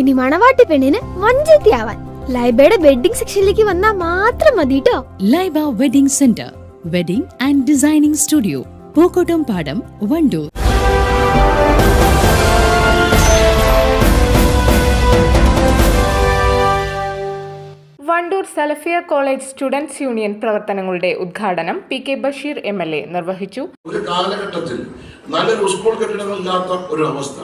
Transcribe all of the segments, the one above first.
ഇനി മണവാട്ടി പെണ്ണിന് വഞ്ചത്തിയാവാൻ. ലൈബയുടെ വെഡിങ് സെക്ഷനിലേക്ക് വന്നാൽ മാത്രം മതി കേട്ടോ Laiba wedding centre wedding and designing studio Pookkottumpadam Wandoor. Wandoor Salafiya college students union പ്രവർത്തനങ്ങളുടെ ഉദ്ഘാടനം P K Basheer M L A നിർവഹിച്ചു. ഒരു കാലഘട്ടത്തിൽ നല്ലൊരു സ്കൂൾ കെട്ടിടങ്ങളില്ലാത്ത ഒരു അവസ്ഥ.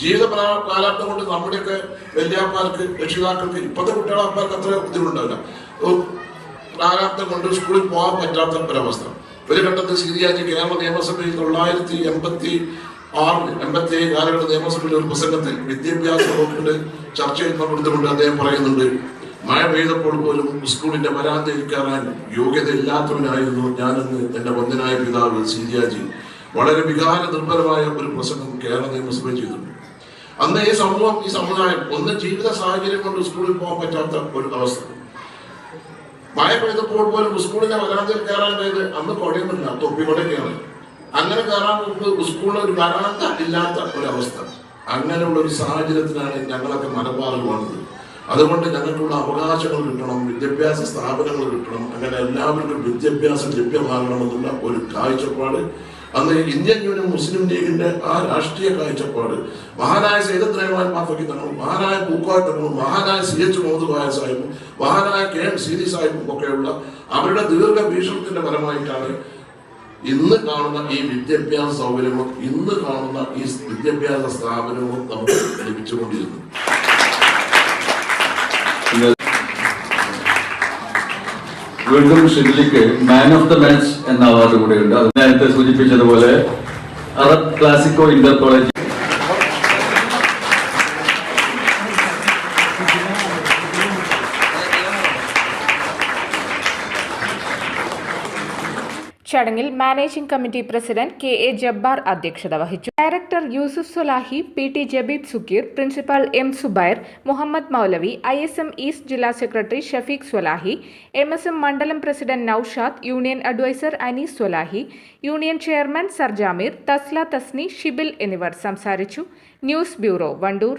ജീവിത കാലഘട്ടം കൊണ്ട് നമ്മുടെയൊക്കെ വലിയാപ്പാർക്ക് രക്ഷിതാക്കൾക്ക് ഇപ്പോഴത്തെ കുട്ടികളാപ്പാർക്ക് അത്ര ബുദ്ധിമുട്ടുണ്ടാവില്ല. പ്രാരാബ്ദം കൊണ്ട് സ്കൂളിൽ പോകാൻ പറ്റാത്ത ഒരവസ്ഥ. ഒരു ഘട്ടത്തിൽ സീരിയാജി കേരള നിയമസഭയിൽ തൊള്ളായിരത്തി എൺപത്തി ആറിൽ എൺപത്തി ഏഴ് കാലഘട്ട നിയമസഭയിലെ ഒരു പ്രസംഗത്തിൽ വിദ്യാഭ്യാസ വകുപ്പിന്റെ ചർച്ചയിൽ പങ്കെടുത്തുകൊണ്ട് അദ്ദേഹം പറയുന്നുണ്ട്. മഴ പെയ്തപ്പോൾ പോലും സ്കൂളിന്റെ വരാന്തയിൽ കയറാൻ യോഗ്യത ഇല്ലാത്തവനായിരുന്നു ഞാനെന്ന് എന്റെ വന്ദനായ പിതാവ് സിരിയാജി വളരെ വികാര നിർഭരമായ ഒരു പ്രസംഗം കേരള നിയമസഭയിൽ ചെയ്തിട്ടുണ്ട് അന്ന് ഈ സമൂഹം ഈ സമുദായം ഒന്ന് ജീവിത സാഹചര്യം കൊണ്ട് സ്കൂളിൽ പോകാൻ പറ്റാത്ത ഒരു അവസ്ഥ. മഴ പെയ്തപ്പോൾ പോലും സ്കൂളിന്റെ വരാതിൽ കയറാൻ പോയത് അന്ന് കുഴയുമില്ല തൊപ്പിക്കൊടയൊക്കെയാണ് അങ്ങനെ കയറാൻ മുമ്പ് സ്കൂളിൽ ഒരു വരാന്ത ഇല്ലാത്ത അവസ്ഥ. അങ്ങനെയുള്ള ഒരു സാഹചര്യത്തിലാണ് ഞങ്ങളൊക്കെ മലബാറിൽ വന്നത് അതുകൊണ്ട് ഞങ്ങൾക്കുള്ള അവകാശങ്ങൾ കിട്ടണം വിദ്യാഭ്യാസ സ്ഥാപനങ്ങൾ കിട്ടണം. അങ്ങനെ എല്ലാവർക്കും വിദ്യാഭ്യാസം ലഭ്യമാകണമെന്നുള്ള ഒരു കാഴ്ചപ്പാട് അന്ന് ഇന്ത്യൻ യൂണിയൻ മുസ്ലിം ലീഗിന്റെ ആ രാഷ്ട്രീയ കാഴ്ചപ്പാട് മഹാനായ സൈദത്ത് റഹ്മാൻ മാഫക്കി തങ്ങളും മഹാനായ പൂക്കോയ തങ്ങളും മഹാനായ സി എച്ച് മുഹമ്മദ് സാഹിബും മഹാനായ കെ എം സീരി സാഹിബും ഒക്കെയുള്ള അവരുടെ ദീർഘ ഭീഷണത്തിന്റെ ഫലമായിട്ടാണ് ഇന്ന് കാണുന്ന ഈ വിദ്യാഭ്യാസ സൗകര്യങ്ങളും ഇന്ന് കാണുന്ന ഈ വിദ്യാഭ്യാസ സ്ഥാപനങ്ങളും നമുക്ക് ലഭിച്ചുകൊണ്ടിരുന്നു വീണ്ടും ഷിബിലിക്ക് മാൻ ഓഫ് ദ മാച്ച് എന്ന അവാർഡ് കൂടെയുണ്ട് അത് നേരത്തെ സൂചിപ്പിച്ചതുപോലെ അറബ് ക്ലാസിക്കോ ഇന്റർ കോളേജ് ചടങ്ങിൽ managing committee president K A Jabbar അധ്യക്ഷത വഹിച്ചു. Director Yusuf Sulahi P T Jabeeb Sukkeer principal M Subair Muhammad Maulavi I S M east ജില്ലാ secretary Shafeeq Sulahi M S M മണ്ഡലം president Naushad union adviser Anees Sulahi union chairman Sarjameer Thasla Thasni Shibil എന്നിവർ സംസാരിച്ചു. News bureau Wandoor.